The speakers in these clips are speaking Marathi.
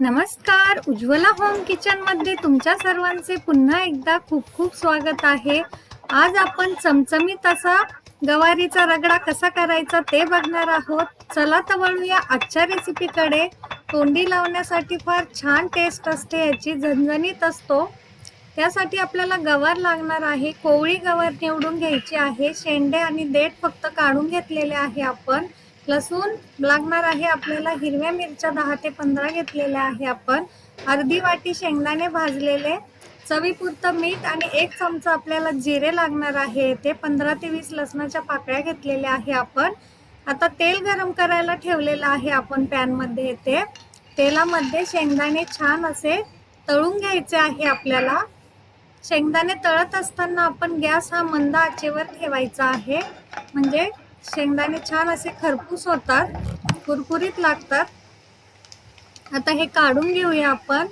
नमस्कार. उज्ज्वला होम किचनमध्ये तुमच्या सर्वांचे पुन्हा एकदा खूप खूप स्वागत आहे. आज आपण चमचमीत असा गवारीचा रगडा कसा करायचा ते बघणार आहोत. चला तर वळूया आजच्या रेसिपीकडे तोंडी लावण्यासाठी फार छान टेस्ट असते याची झणझणीत असतो. त्यासाठी आपल्याला गवार लागणार आहे. कोवळी गवार निवडून घ्यायची आहे. शेंडे आणि देठ फक्त काढून घेतलेले आहे आपण. लसूण लागणार आहे आपल्याला. हिरव्या मिरच्या दहा ते पंधरा घेतलेल्या आहे आपण. अर्धी वाटी शेंगदाणे भाजलेले. चवीपुरतं मीठ आणि एक चमचा आपल्याला जिरे लागणार आहे. ते पंधरा ते वीस लसणाच्या पाकळ्या घेतलेल्या आहे आपण. आता तेल गरम करायला ठेवलेलं आहे आपण पॅनमध्ये. ते तेलामध्ये शेंगदाणे छान असे तळून घ्यायचे आहे आपल्याला. शेंगदाणे तळत असताना आपण गॅस हा मंद आचेवर ठेवायचा आहे. म्हणजे शेंगदाणे छान असे खरपूस होतात कुरकुरीत लागतात. आता हे काढून घेऊया आपण.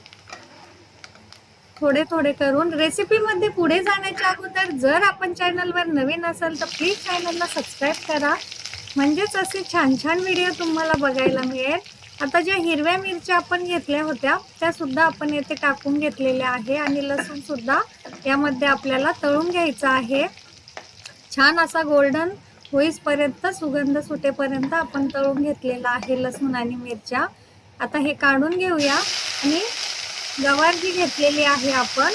थोडे थोडे करून. रेसिपीमध्ये पुढे जाण्याच्या अगोदर जर आपण चॅनलवर नवीन असाल तर प्लीज चॅनलला सबस्क्राईब करा. म्हणजेच असे छान छान व्हिडिओ तुम्हाला बघायला मिळेल. आता ज्या हिरव्या मिरच्या आपण घेतल्या होत्या त्या सुद्धा आपण येथे टाकून घेतलेल्या आहे आणि लसूण सुद्धा यामध्ये आपल्याला तळून घ्यायचा आहे. छान असा गोल्डन होईसपर्यंत सुगंध सुटेपर्यंत आपण तळून घेतलेला आहे लसूण आणि मिरच्या. आता हे काढून घेऊया आणि गवार जी घेतलेली आहे आपण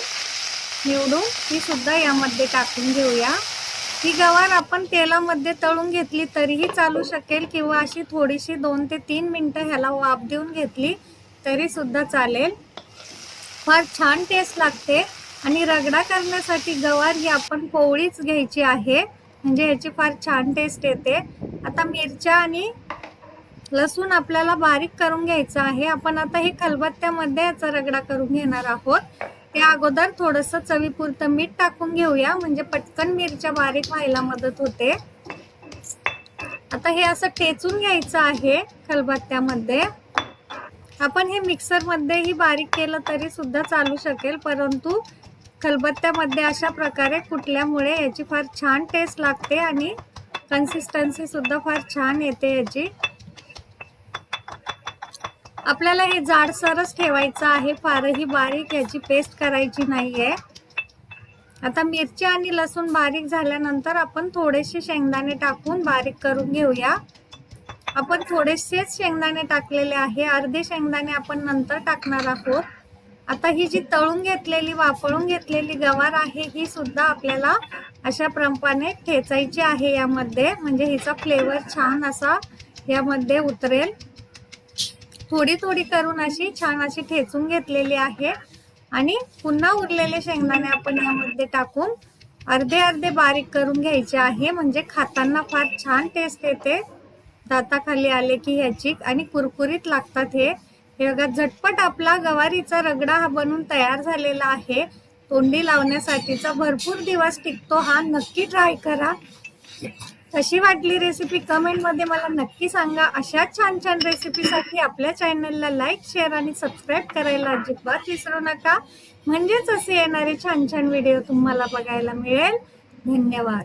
निवडून ती सुद्धा यामध्ये टाकून घेऊया. ही गवार आपण तेलामध्ये तळून घेतली तरीही चालू शकेल किंवा अशी थोडीशी दोन ते तीन मिनटं ह्याला वाफ देऊन घेतली तरीसुद्धा चालेल. फार छान टेस्ट लागते आणि रगडा करण्यासाठी गवार ही आपण पोळीच घ्यायची आहे. म्हणजे ह्याची फार छान टेस्ट येते. आता मिरच्या आणि लसूण आपल्याला बारीक करून घ्यायचं आहे. आपण आता हे खलबत्त्यामध्ये याचा रगडा करून घेणार आहोत. त्या अगोदर थोडंसं चवीपुरतं मीठ टाकून घेऊया. म्हणजे पटकन मिरच्या बारीक व्हायला मदत होते. आता हे असं ठेचून घ्यायचं आहे खलबत्त्यामध्ये. आपण हे मिक्सरमध्येही बारीक केलं तरी सुद्धा चालू शकेल. परंतु खलबत्त्यामध्ये अशा प्रकारे कुटल्यामुळे याची फार छान टेस्ट लागते आणि कन्सिस्टन्सी सुद्धा फार छान येते याची. आपल्याला हे जाडसरच ठेवायचं आहे फारही बारीक याची पेस्ट करायची नाही आहे आता मिरची आणि लसूण बारीक झाल्यानंतर आपण थोडेसे शेंगदाणे टाकून बारीक करून घेऊया. आपण थोडेसेच शेंगदाणे टाकलेले आहे अर्धे शेंगदाणे आपण नंतर टाकणार आहोत. आता ही जी तळून घेतलेली वाफळून घेतलेली गवार आहे ही सुद्धा आपल्याला अशा प्रमाणे ठेचायची आहे यामध्ये. म्हणजे हिचा फ्लेवर छान असा यामध्ये उतरेल. थोडी थोडी करून अशी छान अशी ठेचून घेतलेली आहे. आणि पुन्हा उरलेले शेंगदाणे आपण यामध्ये टाकून अर्धे अर्धे बारीक करून घ्यायचे आहे. म्हणजे खाताना फार छान टेस्ट येते. दाताखाली आले की ह्याची आणि कुरकुरीत लागतात हे. हे बघा झटपट आपला गवारीचा रगडा हा बनून तयार झालेला आहे. तोंडी लावण्यासाठीचा भरपूर दिवस टिकतो हा. नक्की ट्राय करा. कशी वाटली रेसिपी कमेंटमध्ये मला नक्की सांगा. अशा छान छान रेसिपीसाठी आपल्या चॅनलला लाईक शेअर आणि सबस्क्राईब करायला अजिबात विसरू नका. म्हणजेच असे येणारे छान छान व्हिडिओ तुम्हाला बघायला मिळेल. धन्यवाद.